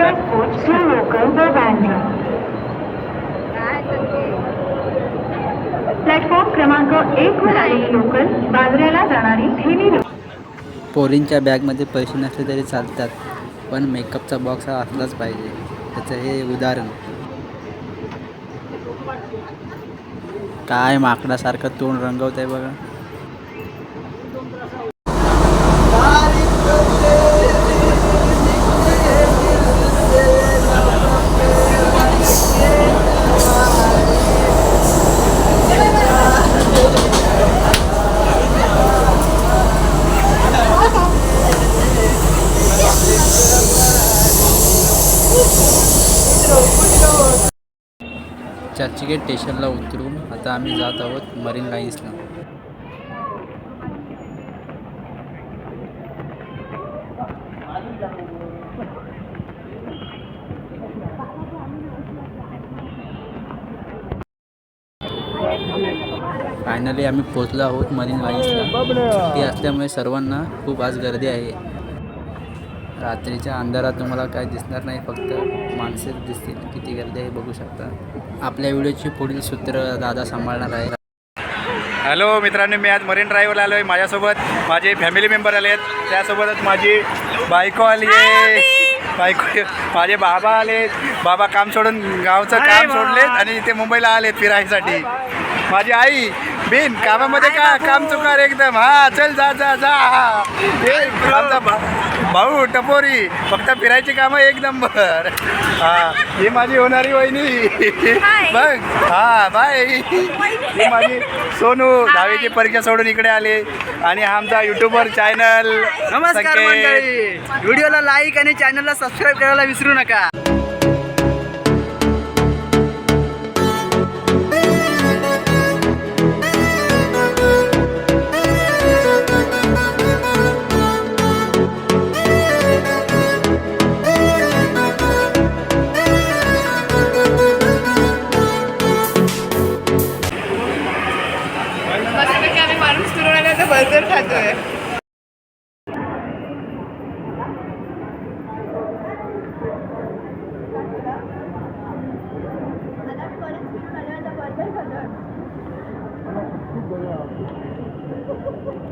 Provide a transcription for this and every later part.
transport through local platform क्रमांक एक वर लोकल बांद्र्याला जाणारी पोरींच्या बॅगमध्ये पैसे नसले तरी चालतात पण मेकअपचा बॉक्स हा असलाच पाहिजे. त्याचं हे उदाहरण. काय माकडासारखं तोंड रंगवत आहे बघा. चर्चगेट स्टेशनला उतरून आता आम्ही जात आहोत मरीन लाईन्सला. फायनली आम्ही पोचलो आहोत मरीन लाईन्सला. सुट्टी असल्यामुळे सर्वांना खूप आज गर्दी आहे. रात्रीच्या अंधारात तुम्हाला काय दिसणार नाही फक्त माणसे दिसतील. किती गर्दी आहे बघू शकता. आपल्या व्हिडिओची पुढील सूत्र दादा सांभाळणार आहे हॅलो मित्रांनो मी आज मरीन ड्राईव्हला आलो आहे माझ्यासोबत. माझे फॅमिली मेंबर आले आहेत. त्यासोबतच माझी बायको आली आहे. बायको माझे बाबा आले बाबा काम सोडून गावचं काम सोडलेत आणि इथे मुंबईला आलेत फिरायसाठी. माझी आई बिन कामामध्ये का काम चुकार एकदम? हा चल जा जा जा. हे आमचा भा- भाऊ टपोरी फक्त फिरायची कामं एक नंबर. हा ही माझी होणारी वहिनी. बघ. हा बाय. ही माझी सोनू दहावीची परीक्षा सोडून इकडे आले. आणि हा आमचा युट्यूबर चॅनल नमस्कार मंडळी. व्हिडिओला लाईक आणि चॅनलला सबस्क्राईब करायला विसरू नका.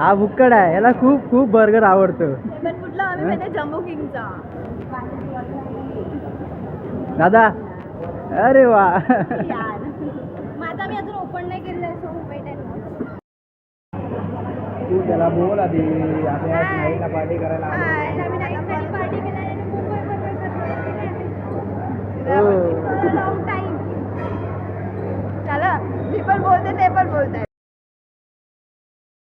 हा बुक्कड आहे. याला खूप खूप बर्गर आवडतो. पण कुठला? आम्ही माहिती जम्बो किंगचा दादा. अरे वा. यार. माझा मी अजून ओपन नाही केलेलं आहे सो वेट अँड तू त्याला बोल आधी. पार्टी करायला नवीन आईसाठी पार्टी केली आणि मुंबई